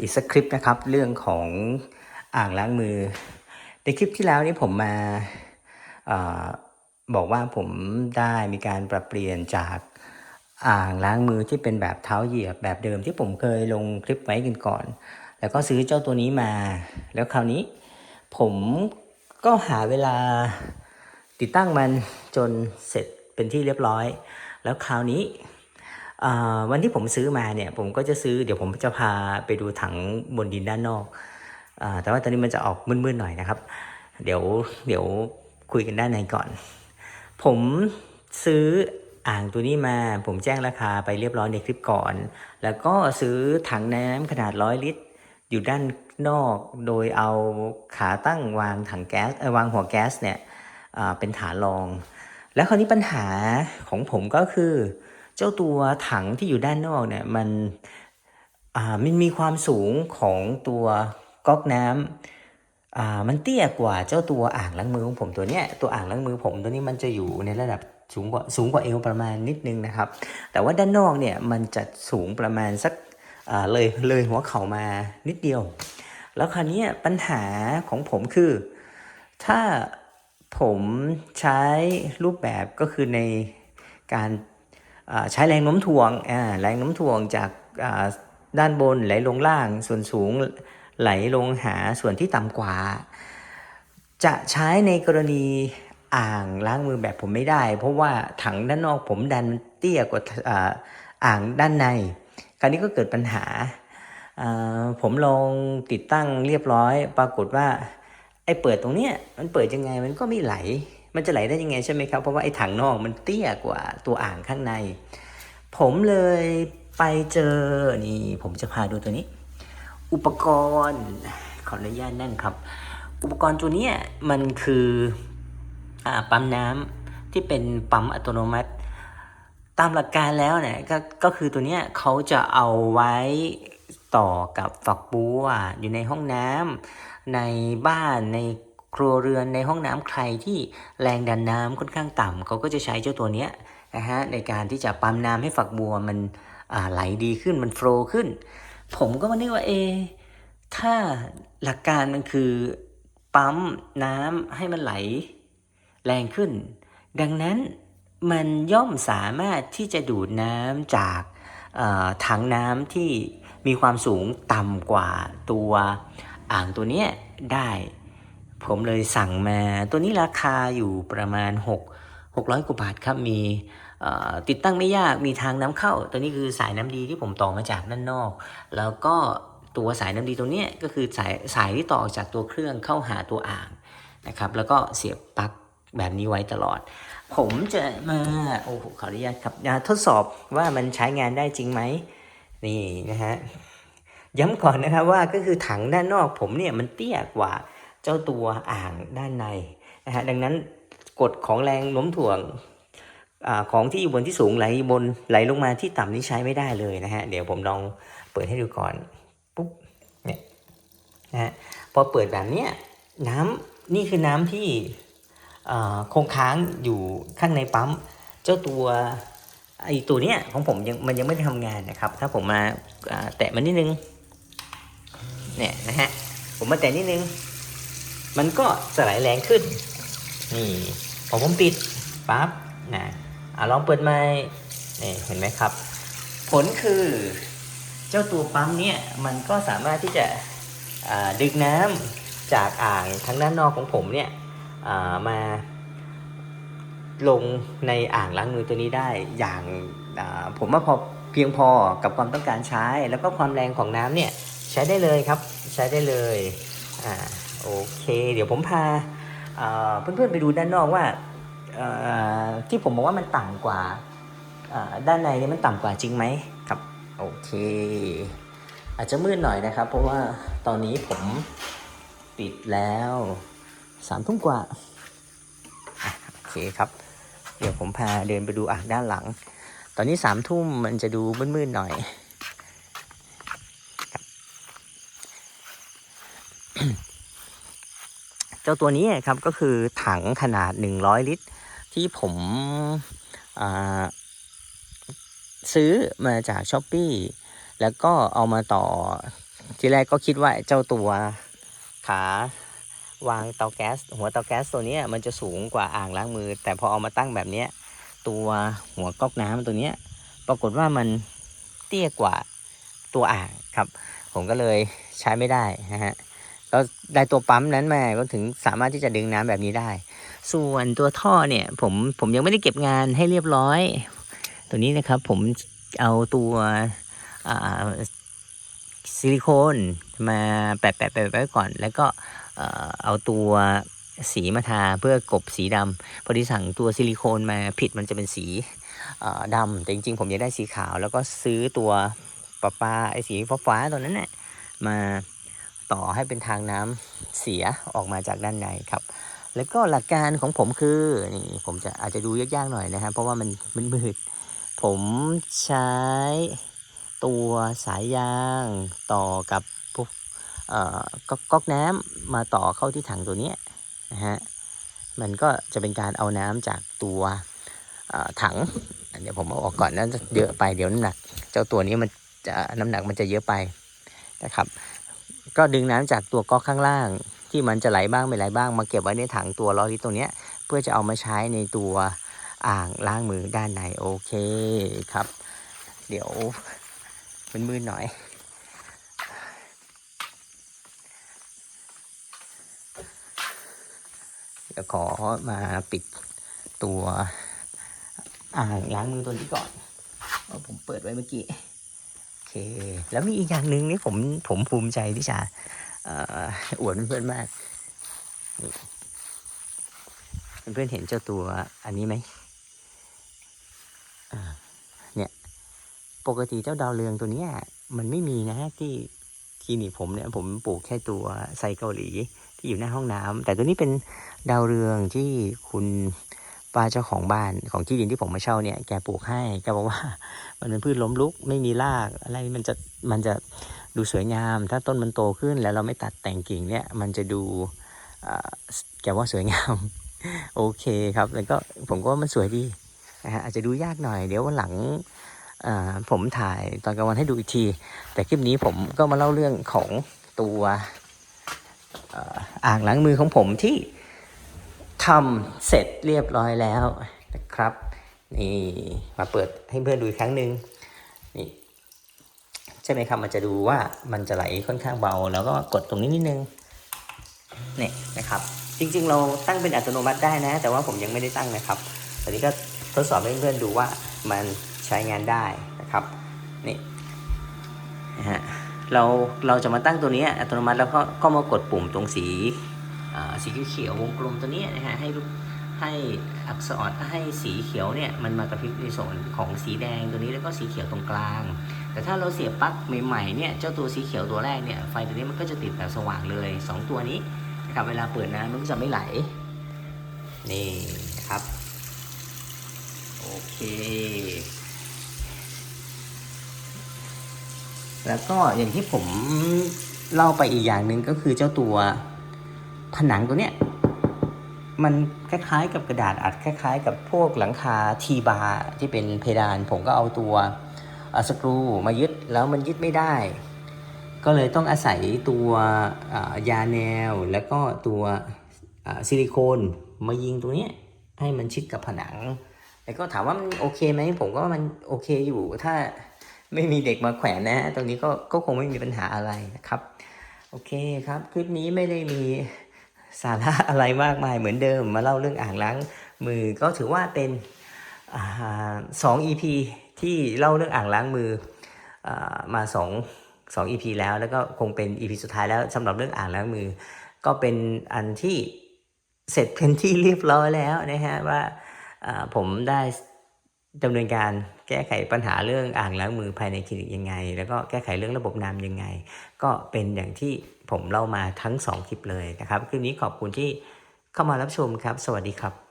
อีกสักคลิปนะครับ เรื่องของอ่างล้างมือ ในคลิปที่แล้วนี่ผมมาอาบอกว่าผมได้มีการปรับเปลี่ยนจากอ่างล้างมือที่เป็นแบบเท้าเหยียบแบบเดิมที่ผมเคยลงคลิปไว้กันก่อน แล้วก็ซื้อเจ้าตัวนี้มา แล้วคราวนี้ผมก็หาเวลาติดตั้งมันจนเสร็จเป็นที่เรียบร้อย แล้วคราวนี้ วันที่ผมซื้อมาเนี่ยผมก็จะซื้อเดี๋ยวผมจะพาไปดูถังบนดินด้านนอกอแต่ว่าตอนนี้มันจะออกมืดๆหน่อยนะครับ เดี๋ยวเดี๋ยวคุยกันด้านในก่อน ผมซื้ออ่างตัวนี้มาผมแจ้งราคาไปเรียบร้อยในคลิปก่อน แล้วก็ซื้อถังน้ำขนาดร้อยลิตร อยู่ด้านนอกโดยเอาขาตั้งวางถังแก๊สเออวางหัวแก๊สเนี่ยเป็นฐานรอง แล้วคราวนี้ปัญหาของผมก็คือ เจ้าตัวถังที่อยู่ด้านนอกเนี่ยมันมันมีความสูงของตัวก๊อกน้ำมันเตี้ยกว่าเจ้าตัวอ่างล้างมือของผมตัวเนี้ยตัวอ่างล้างมือผมตัวนี้มันจะอยู่ในระดับสูงกว่าสูงกว่าเอวประมาณนิดนึงนะครับ แต่ว่าด้านนอกเนี่ยมันจะสูงประมาณสักเลยเลยหัวเข่ามานิดเดียว แล้วคราวนี้ปัญหาของผมคือ ถ้าผมใช้รูปแบบก็คือในการ ใช้แรงโน้มถ่วงแรงโน้มถ่วงจากด้านบนไหลลงล่าง ส่วนสูงไหลลงหาส่วนที่ต่ำกว่า จะใช้ในกรณีอ่างล้างมือแบบผมไม่ได้ เพราะว่าถังด้านนอกผมดันเตี้ยกว่าอ่าอ่างด้านใน คราวนี้ก็เกิดปัญหาอ่าผมลองติดตั้งเรียบร้อย ปรากฏว่าไอ้เปิดตรงเนี้ยมันเปิดยังไงมันก็ไม่ไหล มันจะไหลได้ยังไงใช่ไหมครับ เพราะว่าไอ้ถังนอกมันเตี้ยกว่าตัวอ่างข้างใน ผมเลยไปเจอนี่ ผมจะพาดูตัวนี้ อุปกรณ์ขออนุญาตนั่นครับ อุปกรณ์ตัวนี้มันคืออปั๊มน้ำที่เป็นปั๊มอัตโนมัติ ตามหลักการแล้วเนี่ยก็ก็คือตัวนี้เขาจะเอาไว้ต่อกับฝักบัวอยู่ในห้องน้ำในบ้านใน ครัวเรือนในห้องน้ำใครที่แรงดันน้ำค่อนข้างต่ำเขาก็จะใช้เจ้าตัวเนี้ยนะฮะในการที่จะปั๊มน้ำให้ฝักบัวมันไหลดีขึ้นมันโฟล์ขึ้น ผมก็มานึกว่าเอ ถ้าหลักการมันคือปั๊มน้ำให้มันไหลแรงขึ้น ดังนั้นมันย่อมสามารถที่จะดูดน้ำจากถังน้ำที่มีความสูงต่ำกว่าตัวอ่างตัวนี้ได้ ผมเลยสั่งมา ตัวนี้ราคาอยู่ประมาณ 6 600 กว่าบาทครับ มีติดตั้งไม่ยาก มีทางน้ำเข้า ตัวนี้คือสายน้ำดีที่ผมต่อมาจากด้านนอก แล้วก็ตัวสายน้ำดีตรงนี้ก็คือสายสายที่ต่อจากตัวเครื่องเข้าหาตัวอ่างนะครับ แล้วก็เสียบปลั๊กแบบนี้ไว้ตลอด ผมจะมา โอ้โหขออนุญาตครับอ่าทดสอบว่ามันใช้งานได้จริงไหม นี่นะฮะ ย้ำก่อนนะครับว่าก็คือถังด้านนอกผมเนี่ยมันเตี้ยกว่า เจ้าตัวอ่างด้านในนะฮะดังนั้นกฎของแรงโน้มถ่วงอาของที่อยู่บนที่สูงไหลบนไหลลงมาที่ต่ำนี่ใช้ไม่ได้เลยนะฮะเดี๋ยวผมลองเปิดให้ดูก่อนปุ๊บเนี่ยนะฮะพอเปิดแบบเนี้ยน้ำนี่คือน้ำที่อ่อคงค้างอยู่ข้างในปั๊ม เจ้าตัวไอตัวเนี้ยของผมยังมันยังไม่ได้ทำงานนะครับ ถ้าผมมาาแตะมันนิดนึงเนี่ยนะฮะผมมาแตะนิดนึง มันก็สลายแรงขึ้น นี่พอผมปิดปั๊บนะอะลองเปิดไม้นี่เห็นไหมครับ ผลคือเจ้าตัวปั๊มเนี่ยมันก็สามารถที่จะดึงน้ำจากอ่างทางด้านนอกของผมเนี่ยามาลงในอ่างล้างมือตัวนี้ได้อย่างาผมว่าพอเพียงพอกับความต้องการใช้ แล้วก็ความแรงของน้ำเนี่ยใช้ได้เลยครับ ใช้ได้เลยอ่า โอเค เดี๋ยวผมพาเพื่อนๆไปดูด้านนอกว่าที่ผมบอกว่ามันต่ำกว่าด้านในเนี่ยมันต่ำกว่าจริงไหมครับโอเค อาจจะมืดหน่อยนะครับ เพราะว่าตอนนี้ผมปิดแล้วสามทุ่มกว่าโอเคครับ เดี๋ยวผมพาเดินไปดูอ่างด้านหลัง ตอนนี้สามทุ่มมันจะดูมืดๆหน่อยครับ เจ้าตัวนี้ครับก็คือถังขนาด 100 ลิตร ที่ผมซื้อมาจากช้อปปีแล้วก็เอามาต่อทีแรกก็คิดว่าเจ้าตัวขาวางเตาแก๊ส หัวเตาแก๊สตัวนี้มันจะสูงกว่าอ่างล้างมือ แต่พอเอามาตั้งแบบนี้ตัวหัวก๊อกน้ำตัวนี้ปรากฏว่ามันเตี้ยกว่าตัวอ่างครับ ผมก็เลยใช้ไม่ได้นะฮะ ก็ได้ตัวปั๊มนั้นมาก็ถึงสามารถที่จะดึงน้ำแบบนี้ได้ ส่วนตัวท่อเนี่ยผมผมยังไม่ได้เก็บงานให้เรียบร้อย ตัวนี้นะครับผมเอาตัวซิลิโคนมาแปะแปะแปะไว้ก่อน แล้วก็เอาตัวสีมาทาเพื่อกบสีดำพอดีสั่งตัวซิลิโคนมาผิดมันจะเป็นสีดำแต่จริงๆ ผมอยากได้สีขาว แล้วก็ซื้อตัวปะปาไอ้สีฟ้าๆตัวนั้นน่ะมา ต่อให้เป็นทางน้ำเสียออกมาจากด้านในครับ แล้วก็หลักการของผมคือนี่ผมจะอาจจะดูยากๆหน่อยนะฮะเพราะว่ามันมันมืดผมใช้ตัวสายยางต่อกับพวกก๊อกน้ำมาต่อเข้าที่ถังตัวนี้นะฮะมันก็จะเป็นการเอาน้ำจากตัวเอ่อถังเดี๋ยวผมเอาออกก่อนนะเยอะไปเดี๋ยวน้ำหนัก เจ้าตัวนี้มันจะน้ำหนักมันจะเยอะไปนะครับ ก็ดึงน้ำจากตัวก๊อกข้างล่าง ที่มันจะไหลบ้างไม่ไหลบ้างมาเก็บไว้ในถังตัวร้อยลิตรตรงเนี้ยเพื่อจะเอามาใช้ในตัวอ่างล้างมือด้านในโอเคครับ เดี๋ยวมันมืดหน่อยเดี๋ยวขอมาปิดตัวอ่างล้างมือตัวนี้ก่อนเพราะผมเปิดไว้เมื่อกี้ เค แล้วมีอีกอย่างหนึ่งนี่ผมผมภูมิใจที่จะอวดเพื่อนมากเพื่อนเห็นเจ้าตัวอันนี้ไหมเนี่ยปกติเจ้าดาวเรืองตัวนี้มันไม่มีนะที่คลินิกผมเนี่ยผมปลูกแค่ตัวไซเกาหลีที่อยู่หน้าห้องน้ำแต่ตัวนี้เป็นดาวเรืองที่คุณ ป้าเจ้าของบ้านของที่ดินที่ผมมาเช่าเนี่ยแกปลูกให้แกบอกว่า มันเป็นพืชล้มลุกไม่มีรากอะไรมันจะมันจะดูสวยงาม ถ้าต้นมันโตขึ้นแล้วเราไม่ตัดแต่งกิ่งเนี่ยมันจะดูแกว่าสวยงาม โอเคครับ แล้วก็ผมก็มันสวยดีนะฮะอาจจะดูยากหน่อยเดี๋ยววันหลังผมถ่ายตอนกลางวันให้ดูอีกที แต่คลิปนี้ผมก็มาเล่าเรื่องของตัวอ่ออ่างล้างมือของผมที่ ทำเสร็จเรียบร้อยแล้วนะครับนี่มาเปิดให้เพื่อนดูอีกครั้งหนึ่งนี่ใช่ไหมครับมันจะดูว่ามันจะไหลค่อนข้างเบา แล้วก็กดตรงนี้นิดนึงเนี่ยนะครับ จริง ๆ เราตั้งเป็นอัตโนมัติได้นะ แต่ว่าผมยังไม่ได้ตั้งนะครับตอนนี้ก็ทดสอบให้เพื่อนดูว่ามันใช้งานได้นะครับนี่นะฮะเราเราจะมาตั้งตัวนี้อัตโนมัติแล้วก็ก็มากดปุ่มตรงสี สีเขียววงกลมตัวนี้นะฮะให้ให้อักษรให้สีเขียวเนี่ยมันมากระพริบในส่วนของสีแดงตัวนี้แล้วก็สีเขียวตรงกลาง แต่ถ้าเราเสียบปลั๊กใหม่ๆเนี่ยเจ้าตัวสีเขียวตัวแรกเนี่ยไฟตัวนี้มันก็จะติดแบบสว่างเลยสองตัวนี้นะครับเวลาเปิดน้ำมันก็จะไม่ไหลนี่ครับโอเค แล้วก็อย่างที่ผมเล่าไปอีกอย่างหนึ่งก็คือเจ้าตัว ผนังตัวเนี้ยมันคล้ายๆ กับกระดาษอัดคล้าย ๆ กับพวกหลังคาทีบาร์ที่เป็นเพดาน ผมก็เอาตัวสกรูมายึดแล้วมันยึดไม่ได้ ก็เลยต้องอาศัยตัวยาแนวแล้วก็ตัวซิลิโคนมายิงตรงนี้ให้มันชิดกับผนัง แล้วก็ถามว่ามันโอเคไหมผมก็ว่ามันโอเคอยู่ถ้าไม่มีเด็กมาแขวนนะ ตรงนี้ก็ก็คงไม่มีปัญหาอะไรนะครับ โอเคครับ คลิปนี้ไม่ได้มี สาระอะไรมากมายเหมือนเดิมมาเล่าเรื่องอ่างล้างมือก็ถือว่าเป็นอ่าสอง EP ที่เล่าเรื่องอ่างล้างมืออมาสองสอง EP แล้วแล้วก็คงเป็น EP สุดท้ายแล้วสำหรับเรื่องอ่างล้างมือ ก็เป็นอันที่เสร็จเป็นที่เรียบร้อยแล้วนะฮะว่าผมได้ ดำเนินการแก้ไขปัญหาเรื่องอ่างล้างมือภายในคลินิกยังไง แล้วก็แก้ไขเรื่องระบบน้ำยังไง ก็เป็นอย่างที่ผมเล่ามาทั้งสองคลิปเลยนะครับ คลิปนี้ขอบคุณที่เข้ามารับชมครับ สวัสดีครับ